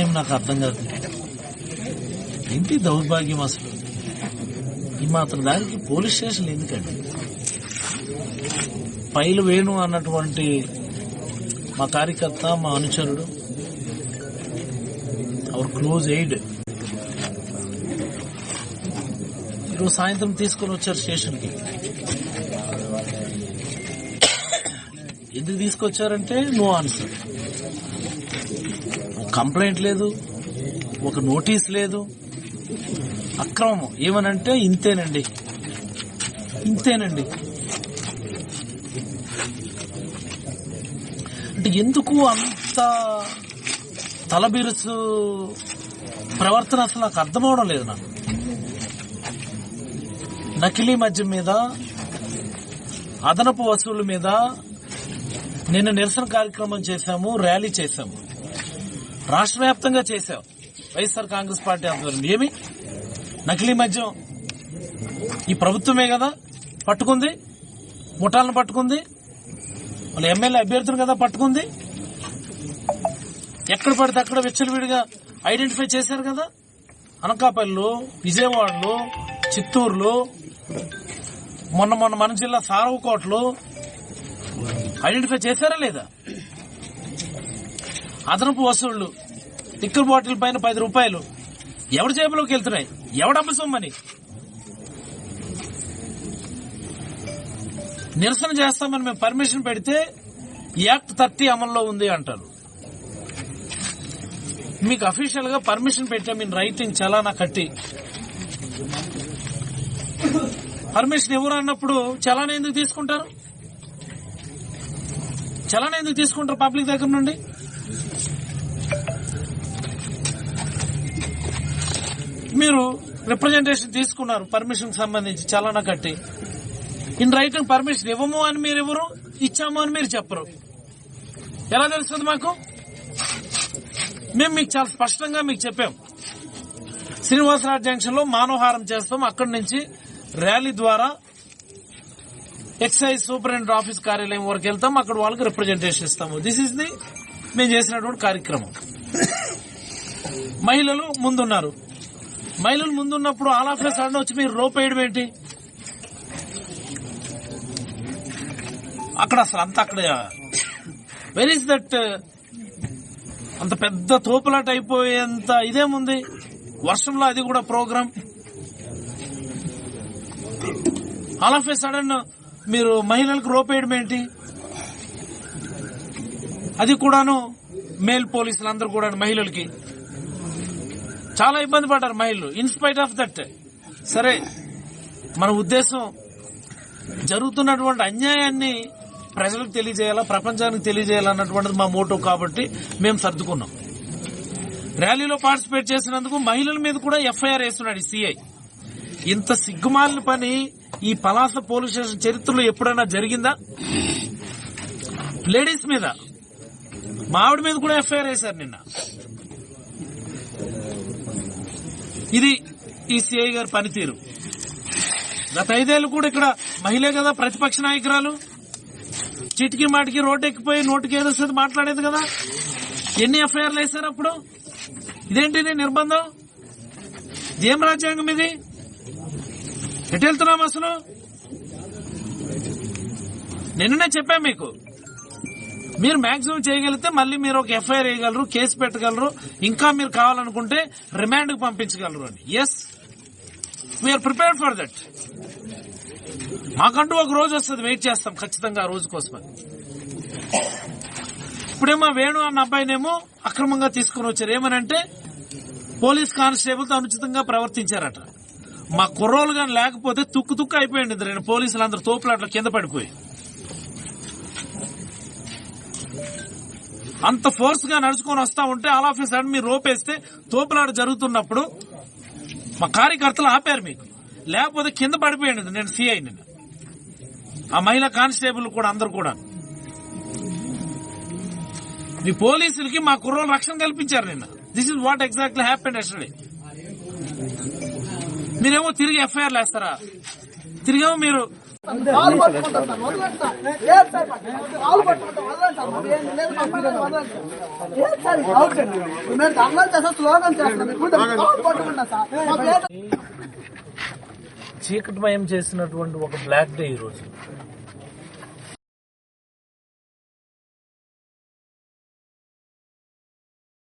అన్యాయం నాకు అర్థం కాదు. ఏంటి దౌర్భాగ్యం అసలు? ఈ మాత్రం దానికి పోలీస్ స్టేషన్ ఎందుకండి? పైలు వేణు అన్నటువంటి మా కార్యకర్త మా అనుచరుడు అవర్ క్లోజ్ ఎయిడ్ ఈరోజు సాయంత్రం తీసుకొని వచ్చారు స్టేషన్కి. ఎందుకు తీసుకొచ్చారంటే నో ఆన్సర్ కంప్లైంట్ లేదు ఒక నోటీస్ లేదు. అక్రమం. ఏమనంటే ఇంతేనండి. ఇంతేనండి. అంటే ఎందుకు అంత తలబిరుసు ప్రవర్తన అసలు నాకు అర్థమవడం లేదు నాకు. నకిలీ మద్యం మీద అదనపు వసూళ్ళ మీద నిన్న నిరసన కార్యక్రమం చేశాము ర్యాలీ చేశాము. రాష్ట్ర వ్యాప్తంగా చేశావు. వైఎస్ఆర్ కాంగ్రెస్ పార్టీ ఆధ్వర్యం ఏమి? నకిలీ మద్యం. ఈ ప్రభుత్వమే కదా? పట్టుకుంది. ముఠాలను పట్టుకుంది. వాళ్ళ ఎమ్మెల్యే అభ్యర్థులు కదా పట్టుకుంది. ఎక్కడ పడితే అక్కడ విచ్చలవిడిగా ఐడెంటిఫై చేశారు కదా? అనకాపల్లిలో విజయవాడలో చిత్తూరులో మొన్న మొన్న మన జిల్లా సారవకోటలో ఐడెంటిఫై చేశారా లేదా? అదనపు వసూళ్ళు. టిక్కర్ బాటిల్ పైన పది రూపాయలు. ఎవరి జేబులోకి వెళ్తున్నాయి? ఎవడమ్మ సొమ్మని నిరసన చేస్తామని మేము పర్మిషన్ పెడితే యాక్ట్ థర్టీ అమల్లో ఉంది అంటారు. మీకు అఫీషియల్గా పర్మిషన్ పెట్టాం మీ రైటింగ్ చలానా కట్టి. పర్మిషన్ ఎవరు అన్నప్పుడు చలానా ఎందుకు తీసుకుంటారు? చలానా ఎందుకు తీసుకుంటారు పబ్లిక్ దగ్గర నుండి? మీరు రిప్రజెంటేషన్ తీసుకున్నారు పర్మిషన్ సంబంధించి చలానా కట్టి. ఇన్ రైటింగ్ పర్మిషన్ ఇవ్వము అని మీరు ఎవరు ఇచ్చాము అని మీరు చెప్పరు. ఎలా తెలుస్తుంది మాకు? మేము మీకు చాలా స్పష్టంగా మీకు చెప్పాం. శ్రీనివాసరావు జంక్షన్లో మానవహారం చేస్తాం. అక్కడి నుంచి ర్యాలీ ద్వారా ఎక్సైజ్ సూపరింటెండెంట్ ఆఫీస్ కార్యాలయం వరకు వెళ్తాం. అక్కడ వాళ్ళకి రిప్రజెంటేషన్ ఇస్తాము. దిస్ ఇస్ ది మేము చేసినటువంటి కార్యక్రమం. మహిళలు ముందున్నారు. మహిళలు ముందున్నప్పుడు ఆల్ ఆఫ్ సడన్ వచ్చి మీరు రోప్ వేయడం ఏంటి? అక్కడ అసలు అంత అక్కడ వెర్ ఇస్ దట్ అంత పెద్ద తోపులాట అయిపోయేంత ఇదేముంది? వర్షంలో అది కూడా programme all of a sudden మీరు మహిళలకు రోపేయడం ఏంటి? అది కూడాను మేల్ పోలీసులు అందరూ కూడా మహిళలకి. చాలా ఇబ్బంది పడ్డారు మహిళలు ఇన్స్పైట్ ఆఫ్ దట్ సరే మన ఉద్దేశం జరుగుతున్నటువంటి అన్యాయాన్ని ప్రజలకు తెలియజేయాలా ప్రపంచానికి తెలియజేయాలన్నటువంటిది మా మోటో కాబట్టి మేము సర్దుకున్నాం. ర్యాలీలో పార్టిసిపేట్ చేసినందుకు మహిళల మీద కూడా ఎఫ్ఐఆర్ వేస్తున్నాడు సిఐ. ఇంత సిగ్గుమాలిన పని ఈ పలాస పోలీస్ స్టేషన్ చరిత్రలో ఎప్పుడైనా జరిగిందా? లేడీస్ మీద మా ఆవిడ మీద కూడా ఎఫ్ఐఆర్ వేశారు నిన్న. ఇది ఈ సిఐ గారి పనితీరు. గత ఐదేళ్ళు కూడా ఇక్కడ మహిళే కదా ప్రతిపక్ష నాయకురాలు. చిటికి మాటికి రోడ్డు ఎక్కిపోయి నోటికి ఏదో వస్తుంది మాట్లాడేది కదా. ఎన్ని ఎఫ్ఐఆర్లు వేశారు అప్పుడు? ఇదేంటిది నిర్బంధం? ఏం రాజ్యాంగం ఇది? ఎటు వెళ్తున్నాం అసలు? నిన్ననే చెప్పాం మీకు. మీరు మాక్సిమం చేయగలిగితే మళ్ళీ మీరు ఒక ఎఫ్ఐఆర్ వేయగలరు కేసు పెట్టగలరు. ఇంకా మీరు కావాలనుకుంటే రిమాండ్కు పంపించగలరు అని. Yes we're prepared for that మాకంటూ ఒక రోజు వస్తుంది వెయిట్ చేస్తాం ఖచ్చితంగా ఆ రోజు కోసం ఇప్పుడేమో వేణు అన్న అబ్బాయినేమో అక్రమంగా తీసుకుని వచ్చారు. ఏమనంటే పోలీస్ కానిస్టేబుల్తో అనుచితంగా ప్రవర్తించారట. మా కుర్రోలు కానీ లేకపోతే తుక్కు తుక్కు అయిపోయింది. ఇద్దరు పోలీసులు అందరు తోపులాట్ల కింద పడిపోయి. అంత ఫోర్స్గా నడుచుకొని వస్తా ఉంటే ఆల్ ఆఫ్ సడన్ మీరు రోపేస్తే తోపులాట జరుగుతున్నప్పుడు మా కార్యకర్తలు ఆపారు మీకు. లేకపోతే కింద పడిపోయింది నేను సిఐ నిన్న ఆ మహిళా కానిస్టేబుల్ కూడా అందరు కూడా. మీ పోలీసులకి మా కుర్రోలు రక్షణ కల్పించారు నిన్న. This is what exactly happened yesterday మీరేమో తిరిగి ఎఫ్ఐఆర్ వేస్తారా తిరిగేమో మీరు కాలు పట్టుకుంటాను సార్ వదలండి సార్ నేను కేర్ సార్ పట్టుకుంటాను. కాలు పట్టుకుంటాను వదలండి సార్ లేదు, మమ్మల్ని వదలండి. ఏం సార్? అవుట్. మేము చేస్తాం స్లోగన్ సార్ చీకటిమయం చేసినటువంటి ఒక బ్లాక్ డే ఈరోజు